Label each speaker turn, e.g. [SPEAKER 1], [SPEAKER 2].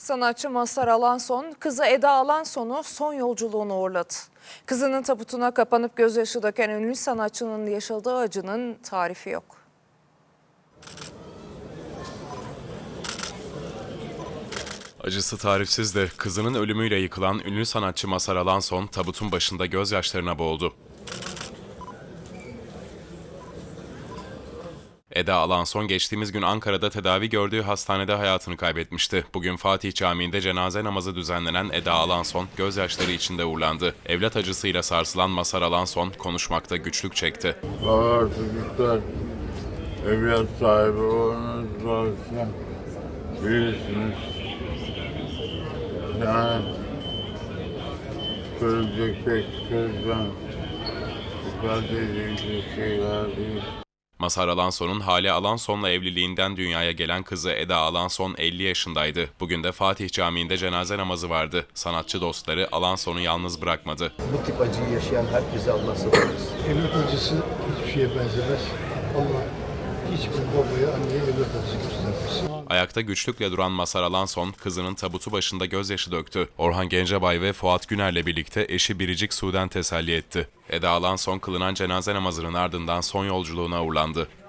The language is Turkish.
[SPEAKER 1] Sanatçı Mazhar Alanson, kızı Eda Alanson'u son yolculuğuna uğurladı. Kızının tabutuna kapanıp gözyaşı döken ünlü sanatçının yaşadığı acının tarifi yok.
[SPEAKER 2] Acısı tarifsiz de kızının ölümüyle yıkılan ünlü sanatçı Mazhar Alanson tabutun başında gözyaşlarına boğuldu. Eda Alanson geçtiğimiz gün Ankara'da tedavi gördüğü hastanede hayatını kaybetmişti. Bugün Fatih Camii'nde cenaze namazı düzenlenen Eda Alanson gözyaşları içinde uğurlandı. Evlat acısıyla sarsılan Mazhar Alanson konuşmakta güçlük çekti.
[SPEAKER 3] Çocuklar evlat sahibi olmanız varsa bilirsiniz. Yani söyleyecek pek sözden ifade edilecek şeyler değil.
[SPEAKER 2] Mazhar Alanson'un Hale Alanson'la evliliğinden dünyaya gelen kızı Eda Alanson 50 yaşındaydı. Bugün de Fatih Camii'nde cenaze namazı vardı. Sanatçı dostları Alanson'u yalnız bırakmadı.
[SPEAKER 4] Bu tip acıyı yaşayan herkese Allah sabır versin.
[SPEAKER 5] Evlat acısı hiçbir şeye benzemez. Allah hiçbir babaya, anneye evlat acısı göstermesin.
[SPEAKER 2] Ayakta güçlükle duran Mazhar Alanson, kızının tabutu başında gözyaşı döktü. Orhan Gencebay ve Fuat Güner'le birlikte eşi Biricik Su'den teselli etti. Eda Alanson kılınan cenaze namazının ardından son yolculuğuna uğurlandı.